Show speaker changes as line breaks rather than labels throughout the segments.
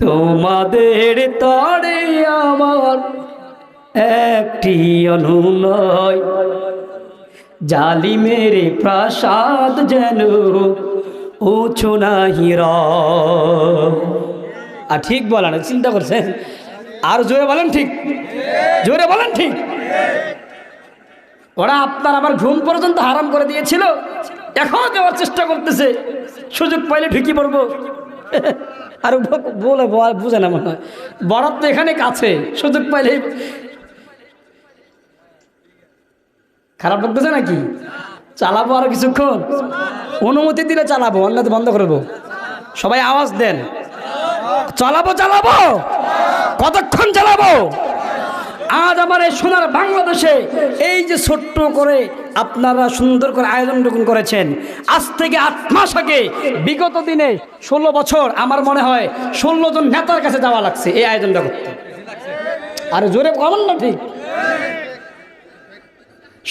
তোমাদের তরে আমার একটি অনুনয়। জালিমের প্রাসাদ যেন উঁচু নাহির আর ঠিক বলেন চিন্তা করছেন? আর জোরে বলেন ঠিক। জোরে বলেন ঠিক। ওরা আপনার আবার ঘুম পর্যন্ত হারাম করে দিয়েছিল। এখনও দেওয়ার চেষ্টা করতেছে। সুযোগ পাইলে ঢুকি পড়ব। আর বলে বুঝে না মনে হয়। বরাত তো এখানে কাছে, সুযোগ পাইলে খারাপ লাগতেছে নাকি? চালাবো আর কিছুক্ষণ। অনুমতি দিলে চালাবো অন্য বন্ধ করব সবাই আওয়াজ দেন। চালাবো চালাবো! কতক্ষণ চালাবো? আজ আমার এই সোনার বাংলাদেশে এই যে ছোট্ট করে আপনারা সুন্দর করে আয়োজন যখন করেছেন, আজ থেকে আট মাস আগে বিগত দিনে ষোলো বছর আমার মনে হয় ষোলো জন নেতার কাছে যাওয়া লাগছে এই আয়োজনটা করতে আর জোরে কমন না ঠিক।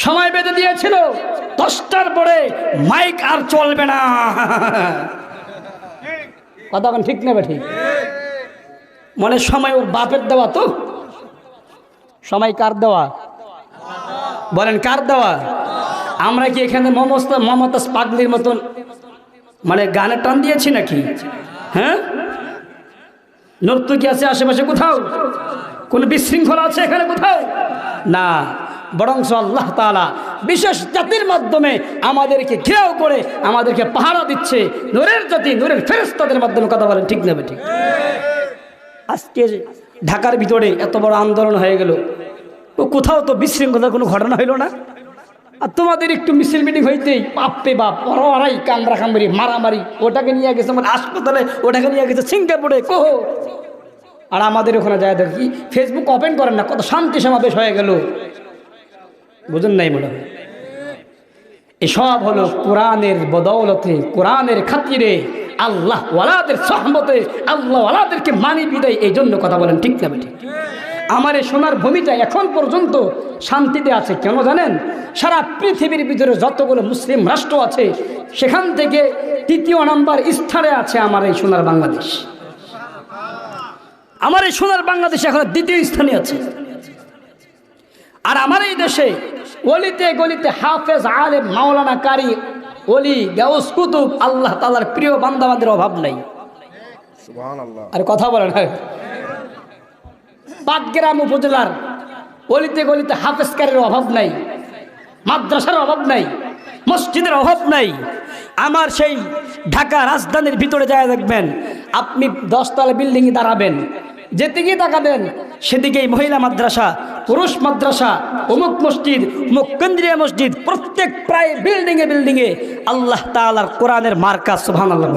সময় বেঁধে দিয়েছিল, দশটার পরে মাইক আর চলবে না। কথা ঠিক নেবে ঠিক? মনে সময় ওর বাপের দেওয়া তো। সময় কার দেওয়া? বলেন কার দেওয়া? আমরা কি এখানে মমতা মমতাজ পাগলির মতন মানে গানে টান দিয়েছি নাকি? হ্যাঁ? নর্তকী আছে আশেপাশে কোথাও? কোনো বিশৃঙ্খলা আছে এখানে কোথাও না বরং আল্লাহ তাআলা বিশেষ জাতির মাধ্যমে আমাদেরকে ঘেরাও করে আমাদেরকে পাহারা দিচ্ছে। নূরের জাতি নূরের ফেরেস্তাদের মাধ্যমে কথা বলেন ঠিক নেবে ঠিক? আজকে ঢাকার ভিতরে এত বড় আন্দোলন হয়ে গেল। ও কোথাও তো বিশৃঙ্খলার কোনো ঘটনা হইল না। আর তোমাদের একটু মিছিল মিটিং হইতেই বাপে বাপ পরাই কামড়া কামড়ি মারামারি, ওটাকে নিয়ে গেছে আমার হাসপাতালে, ওটাকে নিয়ে গেছে সিঙ্গাপুরে, কোহ। আর আমাদের ওখানে যায় দেখি ফেসবুক ওপেন করেন না, কত শান্তি সমাবেশ হয়ে গেল। বুঝুন নাই মনে এসব হলো কোরআনের বদৌলতে, কোরআনের খাতিরে। আল্লাহ ওয়ালাদের সহমতে আল্লাহ ওয়ালাদেরকে মানি বিদায়, এই জন্য কথা বলেন, ঠিক না ঠিক আমার এই সোনার ভূমিটা এখন পর্যন্ত শান্তিতে আছে, কেন জানেন? সারা পৃথিবীর ভিতরে যতগুলো মুসলিম রাষ্ট্র আছে, সেখান থেকে তৃতীয় নাম্বার স্থানে আছে আমার এই সোনার বাংলাদেশ। আমার এই সোনার বাংলাদেশ এখন দ্বিতীয় স্থানে আছে। আর আমার এই দেশে অলিতে গলিতে হাফেজ আলেম মাওলানা কারি অলি গাউস কুতুব আল্লাহ তালার প্রিয় বান্দাবাদের অভাব নাই। আর কথা বলেন না পাটগ্রাম উপজেলার অলিতে গলিতে হাফেজকারের অভাব নাই মাদ্রাসার অভাব নাই মসজিদের অভাব নাই। আমার সেই ঢাকা রাজধানীর ভিতরে যায় দেখবেন আপনি দশতলা বিল্ডিংয়ে দাঁড়াবেন যেদিকেই তাকাবেন, সেদিকেই মহিলা মাদ্রাসা, পুরুষ মাদ্রাসা, অমুক মসজিদ, অমুক কেন্দ্রীয় মসজিদ, প্রত্যেক প্রায় বিল্ডিংয়ে বিল্ডিংয়ে আল্লাহ তাআলার কোরআনের মার্কা সুবহান আল্লাহ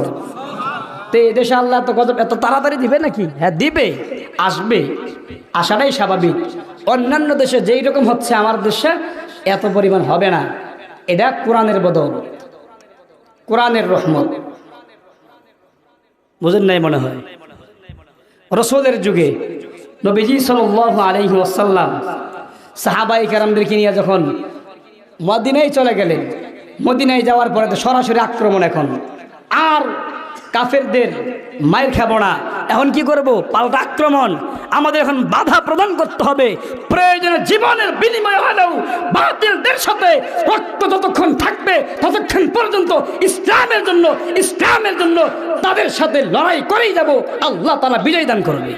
তো এই দেশে আল্লাহ তো কত এত তাড়াতাড়ি দিবে নাকি? হ্যাঁ দিবে, আসবে। আসাটাই স্বাভাবিক। অন্যান্য দেশে যেই রকম হচ্ছে, আমার দেশে এত পরিমাণ হবে না। এটা কোরআনের বদল। কোরআনের রহমত। বুঝেন নাই মনে হয়? রসুলের যুগে নবীজি সাল আলহি আসাল্লাম সাহাবাই কারামদেরকে নিয়ে যখন মদিনায় চলে গেলেন, মদিনায় যাওয়ার পরে তো সরাসরি আক্রমণ এখন। আর কাফেরদের মায়ের খাব না এখন কি করব? পাল্টা আক্রমণ। আমাদের এখন বাধা প্রদান করতে হবে। প্রয়োজনে জীবনের বিনিময় হলেও বাতিলদের সাথে রক্ত যতক্ষণ থাকবে, ততক্ষণ পর্যন্ত ইসলামের জন্য ইসলামের জন্য তাদের সাথে লড়াই করেই যাব। আল্লাহ তারা বিজয় দান করবে।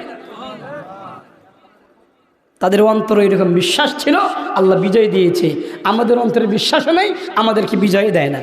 তাদের অন্তরে এরকম বিশ্বাস ছিল, আল্লাহ বিজয় দিয়েছে। আমাদের অন্তরে বিশ্বাসও নেই, আমাদেরকে বিজয় দেয় না।